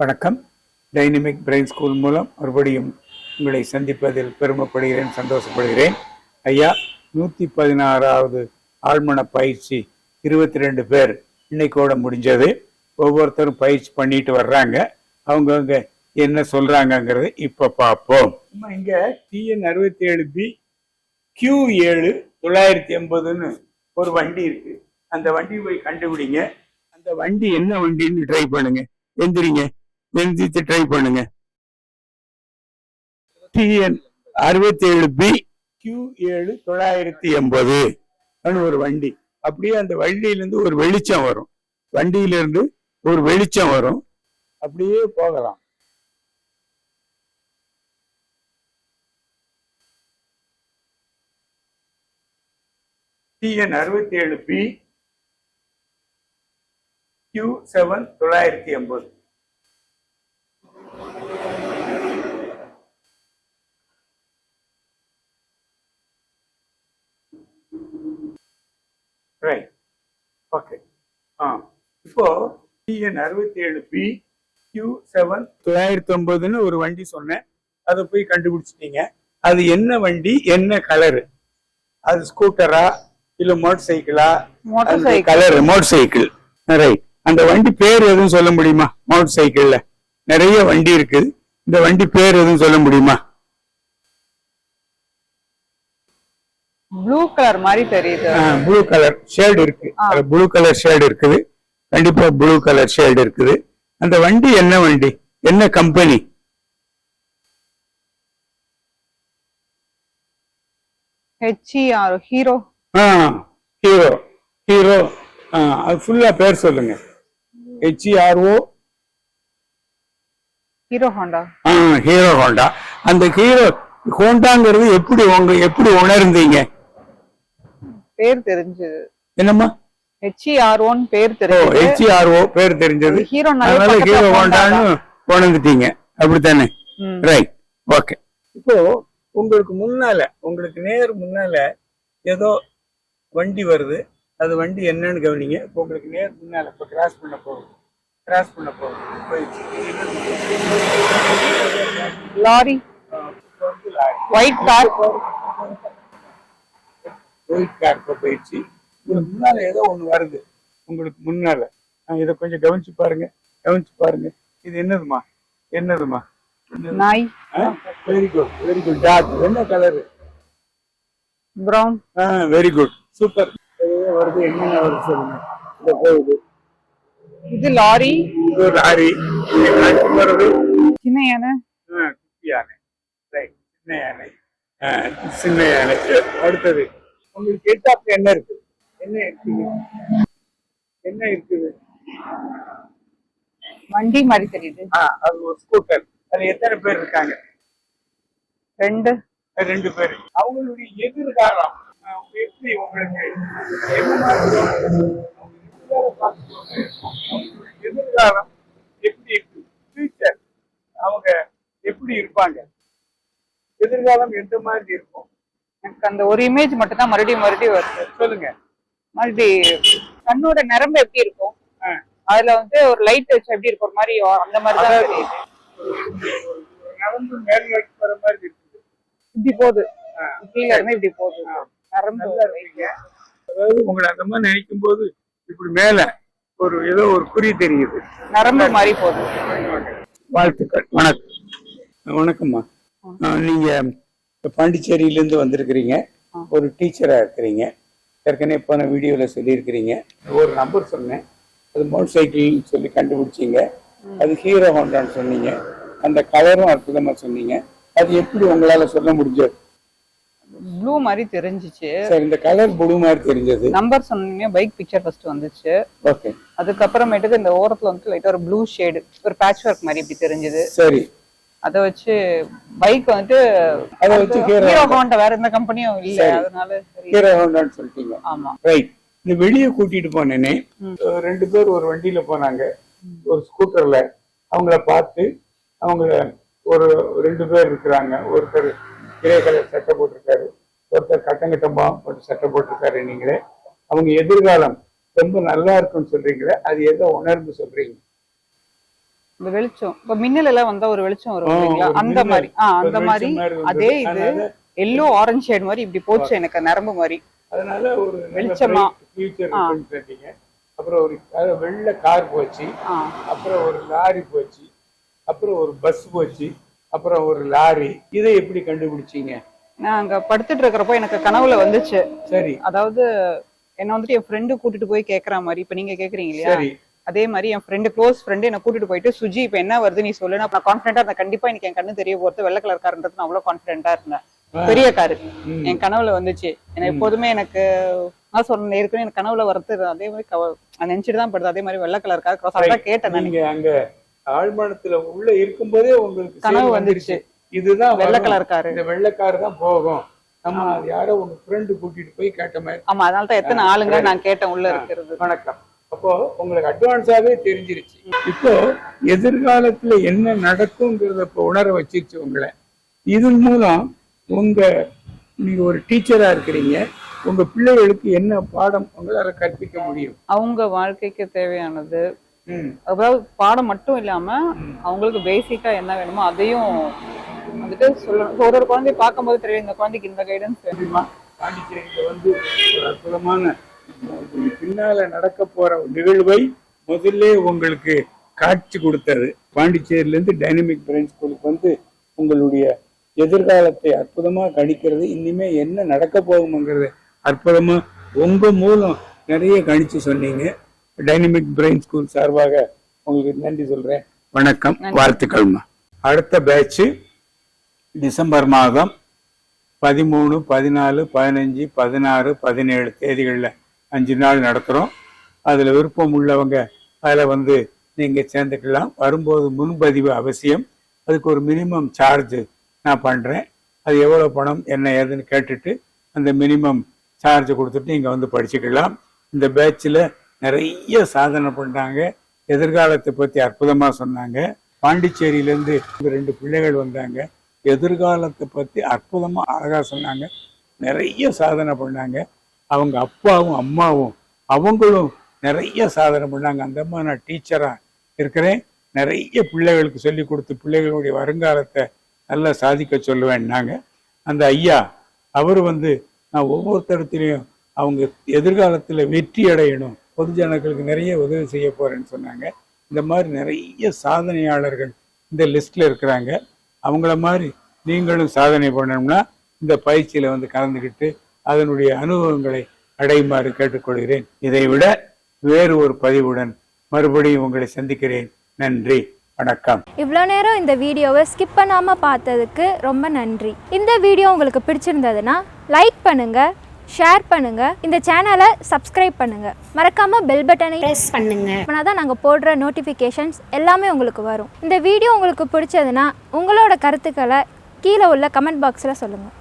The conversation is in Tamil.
வணக்கம். டைனமிக் பிரெயின் ஸ்கூல் மூலம் மறுபடியும் உங்களை சந்திப்பதில் பெருமைப்படுகிறேன் சந்தோஷப்படுகிறேன். ஐயா நூற்றி பதினாறாவது ஆழ்மன பயிற்சி இருபத்தி ரெண்டு பேர் இன்னைக்கோட முடிஞ்சது. ஒவ்வொருத்தரும் பயிற்சி பண்ணிட்டு வர்றாங்க. அவங்கவுங்க என்ன சொல்றாங்கங்கிறது இப்ப பார்ப்போம். இங்க டிஎன் அறுபத்தி ஏழு பி கியூ ஏழு தொள்ளாயிரத்தி எண்பதுன்னு ஒரு வண்டி இருக்கு. அந்த வண்டி போய் கண்டுபிடிங்க. அந்த வண்டி என்ன வண்டின்னு ட்ரை பண்ணுங்க. எந்திரிங்க. சிந்தித்து ட்ரை பண்ணுங்க. டிஎன் அறுபத்தி ஏழு பி கியூ ஏழு தொள்ளாயிரத்தி எண்பது. ஒரு வண்டி. அப்படியே அந்த வண்டியில இருந்து ஒரு வெளிச்சம் வரும். வண்டியிலிருந்து ஒரு வெளிச்சம் வரும். அப்படியே போகலாம். டிஎன் அறுபத்தி ஏழு பி கியூ செவன் தொள்ளாயிரத்தி எண்பது ரைட் ஓகே ஆ. இப்போ டிஎன் அறுபத்தி ஏழு பி கியூ செவன் தொள்ளாயிரத்தி ஒன்பதுன்னு ஒரு வண்டி சொன்னேன். அதை போய் கண்டுபிடிச்சிட்டீங்க. அது என்ன வண்டி என்ன கலரு அது ஸ்கூட்டரா இல்ல மோட்டர் சைக்கிளா. கலர் மோட்டர் சைக்கிள் ரைட் அந்த வண்டி பேர் எதுவும் சொல்ல முடியுமா? மோட்டர் சைக்கிள்ல நிறைய வண்டி இருக்குது. இந்த வண்டி பேர் எதுவும் சொல்ல முடியுமா? ப்ளூ கலர் மாதிரி தெரியுது. ப்ளூ கலர் ஷேடு இருக்கு. ஆ. ப்ளூ கலர் ஷேடு இருக்குது. கண்டிப்பா ப்ளூ கலர் ஷேடு இருக்குது. அந்த வண்டி என்ன வண்டி? என்ன company H E R Hero Hero Hero அது ஃபுல்லா பேர் சொல்லுங்க. H E R O Hero Honda Hero Honda அந்த ஹீரோ ஹோண்டாங்கிறது எப்படி உங்க எப்படி உணர்ந்தீங்க? பேர் தெரிஞ்சது. என்னம்மா? ஹெச்இஆர்ஓன்னு பேர் ஓ தெரிஞ்சது. ஹெச்இஆர்ஓ பேர் தெரிஞ்சது. ஹீரோ அதனால ஹீரோ ஹோண்டான்னு உணர்ந்துட்டீங்க அப்படித்தானே. ரைட் ஓகே இப்போ உங்களுக்கு முன்னால உங்களுக்கு நேர் முன்னால ஏதோ வண்டி வருது. அது வண்டி என்னன்னு கவனிங்க. இப்போ உங்களுக்கு நேர் முன்னால இப்போ கிராஸ் பண்ண போகுது. கிராஸ் பண்ண போகுது. போயிடுச்சு. லாரி. ஒயிட் கார் இப்போ போயிடுச்சு. உங்களுக்கு முன்னால ஏதோ ஒண்ணு வருது. உங்களுக்கு முன்னால. இதை கொஞ்சம் கவனிச்சு பாருங்க. கவனிச்சு பாருங்க. இது என்னதுமா? என்னதுமா? நாய். Very good very good dog என்ன colour brown very good super வருது. என்னென்ன வருது சொல்லுங்க. இந்த போகுது. இது லாரி. இது லாரி. வருது? சின்ன யானை. குட்டி யானை. ரைட் சின்ன யானை. சின்ன யானை. அடுத்தது. உங்களுக்கு எட்டாப்ல என்ன இருக்கு? என்ன இருக்குது என்ன இருக்குது? வண்டி மாதிரி தெரியுது. அது ஒரு ஸ்கூட்டர் அது எத்தனை பேர் இருக்காங்க? ரெண்டு. ரெண்டு பேர். அவங்களுடைய எதிர்காலம் எப்படி உங்களுக்கு எதிர்காலம் எப்படி இருக்கு? ஃபியூச்சர் அவங்க எப்படி இருப்பாங்க? எதிர்காலம் எந்த மாதிரி இருக்கும்? எனக்கு அந்த ஒரு இமேஜ் மட்டும் தான் மறுபடியும் மறுபடியும் வருது. சொல்லுங்க. மறுபடியும் கண்ணோட நரம்பு எப்படி இருக்கும்? அதுல வந்து ஒரு லைட் வச்சு எப்படி இருக்கும்? ஒரு மாதிரி அந்த மாதிரி தான் நடந்து மேல் நோக்கி வர மாதிரி இருக்குது. இப்படி போகுது. கீழே இருந்து இப்படி போகுது. நரம்பு. அதாவது உங்களை அந்த மாதிரி நினைக்கும் போது இப்படி மேல ஒரு ஏதோ ஒரு குறி தெரியுது. நரம்பு மாதிரி போகுது. வாழ்த்துக்கள். வணக்கம். வணக்கம்மா. நீங்க இப்ப பாண்டிச்சேரியில இருந்து வந்திருக்கிறீங்க ஒரு டீச்சரா இருக்கிறீங்க. ஏற்கனவே போன வீடியோல சொல்லியிருக்கிறீங்க. ஒரு நம்பர் சொன்னேன். அது மோட்டர் சைக்கிள்னு சொல்லி கண்டுபிடிச்சீங்க. அது ஹீரோ ஹோண்டான்னு சொன்னீங்க. அந்த கலரும் அற்புதமா சொன்னீங்க. அது எப்படி உங்களால சொல்ல முடிஞ்சது? ப்ளூ மாதிரி தெரிஞ்சிச்சு. சார் இந்த கலர் ப்ளூ மாதிரி தெரிஞ்சது. நம்பர் சொன்னீங்க. பைக் பிக்சர் ஃபர்ஸ்ட் வந்துச்சு. ஓகே அதுக்கப்புறமேட்டுக்கு இந்த ஓரத்துல வந்து லைட்டா ஒரு ப்ளூ ஷேடு ஒரு பேட்ச் ஒர்க் மாதிரி இப்படி தெரிஞ்சது. சரி. அதை வச்சு பைக் வந்துட்டு அதை வச்சு ஹீரோ ஹோண்டா வேற எந்த கம்பெனியும் இல்ல. அதனால ஹீரோ ஹோண்டான்னு சொல்லிட்டீங்க. ஆமா. ரைட் இந்த வெளியே கூட்டிட்டு போனேனே ரெண்டு பேர் ஒரு வண்டியில போனாங்க. ஒரு ஸ்கூட்டர்ல அவங்கள பார்த்து அவங்க ஒரு ரெண்டு பேர் இருக்கிறாங்க. ஒருத்தர் கிரே கலர் சட்டை போட்டிருக்காரு. ஒருத்தர் கட்டங்கட்டமா போட்டு சட்டை போட்டிருக்காரு நீங்களே. அவங்க எதிர்காலம் ரொம்ப நல்லா இருக்குன்னு சொல்றீங்களே அது எதை உணர்ந்து சொல்றீங்க. இந்த வெளிச்சம். இப்ப மின்னல் எல்லாம் வந்தா ஒரு வெளிச்சம் வரும் இல்லைங்களா? அந்த மாதிரி. ஆ ஒரு அந்த மாதிரி அதே. இது எல்லோ ஆரஞ்சு ஷேட் மாதிரி இப்படி போச்சு எனக்கு நரம்பு மாதிரி. அதனால ஒரு வெளிச்சமா. அப்புறம் ஒரு வெள்ளை கார் போச்சு. அப்புறம் ஒரு லாரி போச்சு. அப்புறம் ஒரு பஸ் போச்சு. அப்புறம் ஒரு லாரி. இதை எப்படி கண்டுபிடிச்சீங்க? நான் அங்க படுத்துட்டு இருக்கிறப்போ எனக்கு கனவுல வந்துச்சு. சரி. அதாவது என்ன வந்துட்டு என் ஃப்ரெண்டு கூட்டிட்டு போய் கேக்குற மாதிரி. இப்ப நீங்க கேக்குறீங்க இல்லையா? அதே மாதிரி என் ஃப்ரெண்டு க்ளோஸ் ஃப்ரெண்டு என்ன கூட்டிட்டு போயிட்டு சுஜி இப்ப என்ன வருது? நீ சொல்லு. நான் கான்ஃபிடென்ட்டா இருந்தேன். கண்டிப்பா எனக்கு என் கண்ணு தெரிய போறது வெள்ளை கலர் காருன்றது நான் அவ்வளவு கான்ஃபிடென்ட்டா இருந்தேன். பெரிய காரு. என் கனவுல வந்துச்சு. எனக்கு எப்போதுமே எனக்கு நான் சொன்னேன் ஏற்கனவே எனக்கு கனவுல வரது அதே மாதிரி நினைச்சிட்டு தான் படுது அதே மாதிரி வெள்ளை கலர் கார் கிராஸ் அதான் கேட்டேன் நீங்க அங்க ஆழ்மனத்துல உள்ள இருக்கும்போதே உங்களுக்கு கனவு வந்துருச்சு. இதுதான் வெள்ளை. கலர் காரு இந்த வெள்ளைக்காரு தான் போகும். அது யாரோ உங்க ஃப்ரெண்டு கூட்டிட்டு போய் கேட்ட மாதிரி. ஆமா அதனால தான் எத்தனை ஆளுங்க நான் கேட்டேன் உள்ள இருக்கிறது. வணக்கம். அப்போ உங்களுக்கு அட்வான்ஸாவே தெரிஞ்சிருச்சு. இப்போ எதிர்காலத்துல என்ன நடக்குங்கிறத இப்போ உணர வச்சிருச்சு உங்களை. இதன் மூலம் உங்க நீங்க ஒரு டீச்சரா இருக்கிறீங்க. உங்க பிள்ளைகளுக்கு என்ன பாடம் உங்களால கற்பிக்க முடியும்? அவங்க வாழ்க்கைக்கு தேவையானது. அதாவது பாடம் மட்டும் இல்லாம அவங்களுக்கு பேசிக்கா என்ன வேணுமோ அதையும் வந்துட்டு சொல்லணும். ஒரு ஒரு குழந்தைய பார்க்கும்போது தெரியும் இந்த குழந்தைக்கு இந்த கைடன்ஸ் வேணும்? பாண்டிச்சேரியில வந்து ஒரு அற்புதமான பின்னால நடக்க போற நிகழ்வை முதல்ல உங்களுக்கு காட்சி கொடுத்தது. பாண்டிச்சேரியில இருந்து டைனமிக் பிரெயின் ஸ்கூலுக்கு வந்து உங்களுடைய எதிர்காலத்தை அற்புதமா கணிக்கிறது. இனிமே என்ன நடக்க போகுங்கிறது அற்புதமா உங்க மூலம் நிறைய கணிச்சு சொன்னீங்க. டைனமிக் பிரெயின் ஸ்கூல் சார்பாக உங்களுக்கு நன்றி சொல்றேன். வணக்கம். வாழ்த்துக்கள்மா அடுத்த பேட்ச் டிசம்பர் மாதம் பதிமூணு பதினாலு பதினஞ்சு பதினாறு பதினேழு தேதிகளில் அஞ்சு நாள் நடத்துகிறோம் அதில் விருப்பம் உள்ளவங்க அதில் வந்து நீங்கள் சேர்ந்துக்கலாம். வரும்போது முன்பதிவு அவசியம். அதுக்கு ஒரு மினிமம் சார்ஜ் நான் பண்ணுறேன் அது எவ்வளோ பணம் என்ன ஏதுன்னு கேட்டுட்டு அந்த மினிமம் சார்ஜ் கொடுத்துட்டு நீங்கள் வந்து படிச்சுக்கலாம். இந்த பேட்சில் நிறைய சாதனை பண்ணாங்க எதிர்காலத்தை பற்றி அற்புதமாக சொன்னாங்க. பாண்டிச்சேரியிலேருந்து ரெண்டு பிள்ளைகள் வந்தாங்க. எதிர்காலத்தை பற்றி அற்புதமாக அழகாக சொன்னாங்க. நிறைய சாதனை பண்ணாங்க. அவங்க அப்பாவும் அம்மாவும் அவங்களும் நிறைய சாதனை பண்ணாங்க. அந்த அம்மா நான் டீச்சராக இருக்கிறேன். நிறைய பிள்ளைகளுக்கு சொல்லி கொடுத்து பிள்ளைகளுடைய வருங்காலத்தை நல்லா சாதிக்க சொல்லுவேன்னாங்க. அந்த ஐயா அவர் வந்து நான் ஒவ்வொருத்தரத்திலையும் அவங்க எதிர்காலத்தில் வெற்றி அடையணும் பொதுஜனங்களுக்கு நிறைய உதவி செய்ய போறேன்னு சொன்னாங்க. இந்த மாதிரி நிறைய சாதனையாளர்கள் இந்த லிஸ்ட்ல இருக்கிறாங்க. அவங்கள மாதிரி நீங்களும் சாதனை பண்ணணும்னா இந்த பயிற்சியில் வந்து கலந்துக்கிட்டு அதனுடைய அனுபவங்களை அடையுமாறு கேட்டுக்கொள்கிறேன். இதை விட வேறு ஒரு பதிவுடன் மறுபடியும் உங்களை சந்திக்கிறேன். நன்றி. வணக்கம். இவ்வளோ நேரம் இந்த வீடியோவை ஸ்கிப் பண்ணாமல் பார்த்ததுக்கு ரொம்ப நன்றி. இந்த வீடியோ உங்களுக்கு பிடிச்சிருந்ததுன்னா லைக் பண்ணுங்கள் ஷேர் பண்ணுங்கள் இந்த சேனலை சப்ஸ்கிரைப் பண்ணுங்கள் மறக்காமல் பெல் பட்டனை ப்ரெஸ் பண்ணுங்க. பண்ணால் தான் நாங்கள் போடுற நோட்டிஃபிகேஷன்ஸ் எல்லாமே உங்களுக்கு வரும். இந்த வீடியோ உங்களுக்கு பிடிச்சதுன்னா உங்களோட கருத்துக்களை கீழே உள்ள கமெண்ட் பாக்ஸில் சொல்லுங்கள்